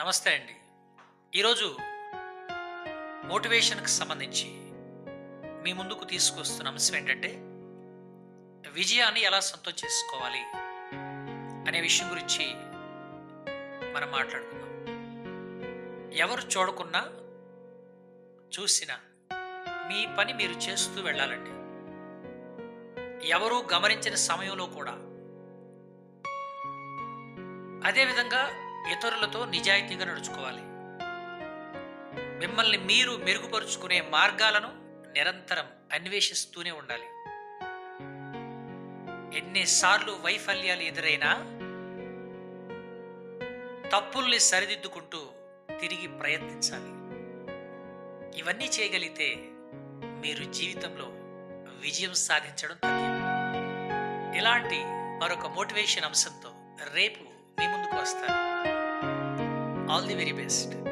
నమస్తే అండి. ఈరోజు మోటివేషన్కి సంబంధించి మీ ముందుకు తీసుకొస్తున్న అంశం ఏంటంటే విజయాన్ని ఎలా సొంతం చేసుకోవాలి అనే విషయం గురించి మనం మాట్లాడుకుందాం. ఎవరు చూడకున్నా చూసినా మీ పని మీరు చేస్తూ వెళ్ళాలండి. ఎవరూ గమనించిన సమయంలో కూడా అదేవిధంగా ఇతరులతో నిజాయితీగా నడుచుకోవాలి. మిమ్మల్ని మీరు మెరుగుపరుచుకునే మార్గాలను నిరంతరం అన్వేషిస్తూనే ఉండాలి. ఎన్నిసార్లు వైఫల్యాలు ఎదురైనా తప్పుల్ని సరిదిద్దుకుంటూ తిరిగి ప్రయత్నించాలి. ఇవన్నీ చేయగలిగితే మీరు జీవితంలో విజయం సాధించడం తథ్యం ఇలాంటి మరొక మోటివేషన్ అంశంతో రేపు మీ ముందుకు వస్తాను. All the very best.